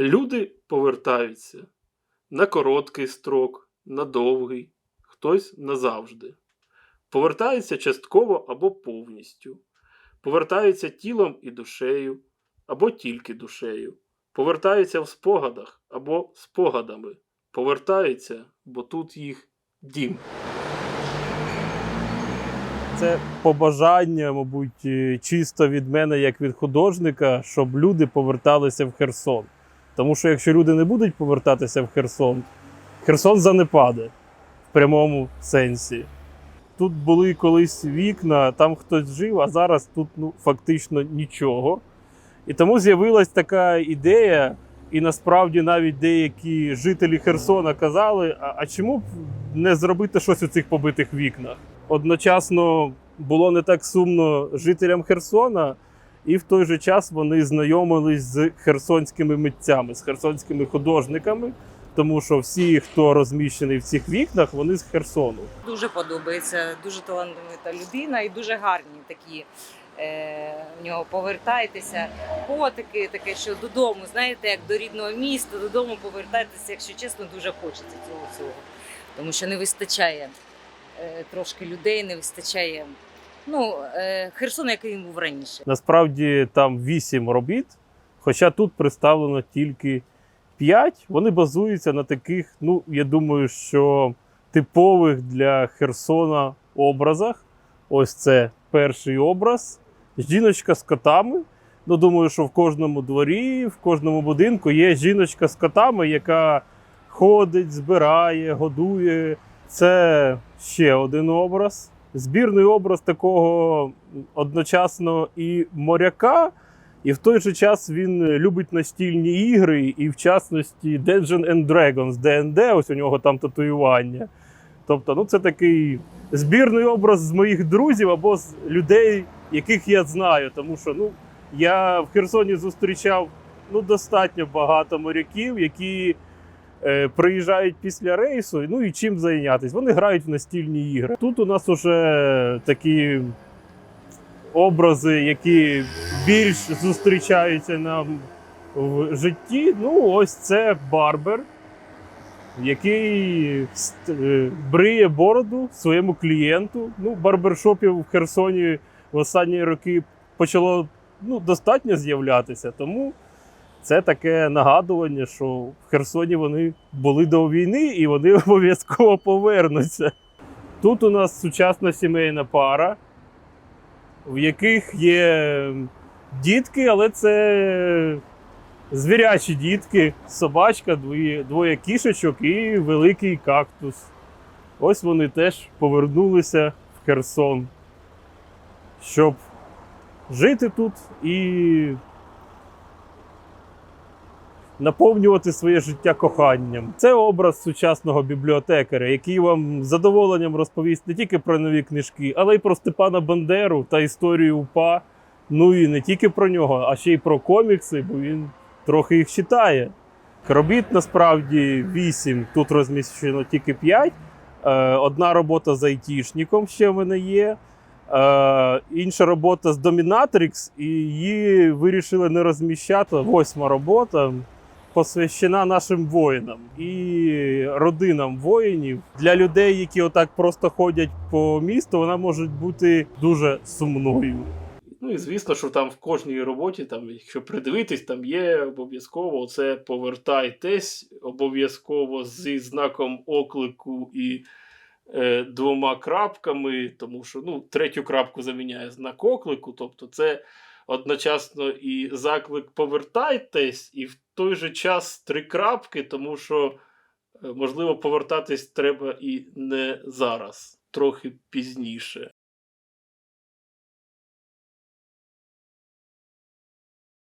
Люди повертаються на короткий строк, на довгий, хтось назавжди. Повертаються частково або повністю. Повертаються тілом і душею, або тільки душею. Повертаються в спогадах або спогадами. Повертаються, бо тут їх дім. Це побажання, мабуть, чисто від мене, як від художника, щоб люди поверталися в Херсон. Тому що якщо люди не будуть повертатися в Херсон, Херсон занепаде в прямому сенсі. Тут були колись вікна, там хтось жив, а зараз тут ну, фактично нічого. І тому з'явилась така ідея, і насправді навіть деякі жителі Херсона казали: а, а чому б не зробити щось у цих побитих вікнах? Одночасно було не так сумно жителям Херсона, і в той же час вони знайомились з херсонськими митцями, з херсонськими художниками, тому що всі, хто розміщений в цих вікнах, вони з Херсону. Дуже подобається, дуже талановита людина і дуже гарні такі. Е, в нього повертайтеся, котики, таке, що додому, знаєте, як до рідного міста, додому повертайтеся, якщо чесно, дуже хочеться цього всього. Тому що не вистачає е, трошки людей, не вистачає ну, е, Херсона, який він був раніше. Насправді там вісім робіт, хоча тут представлено тільки п'ять. Вони базуються на таких, ну я думаю, що типових для Херсона образах. Ось це перший образ. Жіночка з котами. Ну, думаю, що в кожному дворі, в кожному будинку є жіночка з котами, яка ходить, збирає, годує. Це ще один образ. Збірний образ такого одночасно і моряка, і в той же час він любить настільні ігри, і в частності Dungeons and Dragons, D&D, ось у нього там татуювання. Тобто, ну це такий збірний образ з моїх друзів або з людей, яких я знаю. Тому що ну, я в Херсоні зустрічав ну, достатньо багато моряків, які приїжджають після рейсу. Ну і чим зайнятися? Вони грають в настільні ігри. Тут у нас уже такі образи, які більш зустрічаються нам в житті. Ну, ось це барбер, який е, бриє бороду своєму клієнту. Ну, барбершопів в Херсоні в останні роки почало ну, достатньо з'являтися. Тому це таке нагадування, що в Херсоні вони були до війни і вони обов'язково повернуться. Тут у нас сучасна сімейна пара, в яких є дітки, але це звірячі дітки, собачка, двоє, двоє кішечок і великий кактус. Ось вони теж повернулися в Херсон, щоб жити тут і наповнювати своє життя коханням. Це образ сучасного бібліотекаря, який вам з задоволенням розповість не тільки про нові книжки, але й про Степана Бандеру та історію УПА. Ну і не тільки про нього, а ще й про комікси, бо він трохи їх читає. Робіт насправді вісім, тут розміщено тільки п'ять. Е, Одна робота з айтішником ще в мене є. Е, інша робота з Dominatrix, і її вирішили не розміщати. Восьма робота посвящена нашим воїнам і родинам воїнів. Для людей, які отак просто ходять по місту, вона може бути дуже сумною. Ну і звісно, що там в кожній роботі, там, якщо придивитись, там є обов'язково це повертайтесь, обов'язково зі знаком оклику і е, двома крапками, тому що ну, третю крапку заміняє знак оклику, тобто це одночасно і заклик повертайтесь, і в той же час три крапки, тому що е, можливо повертатись треба і не зараз, трохи пізніше.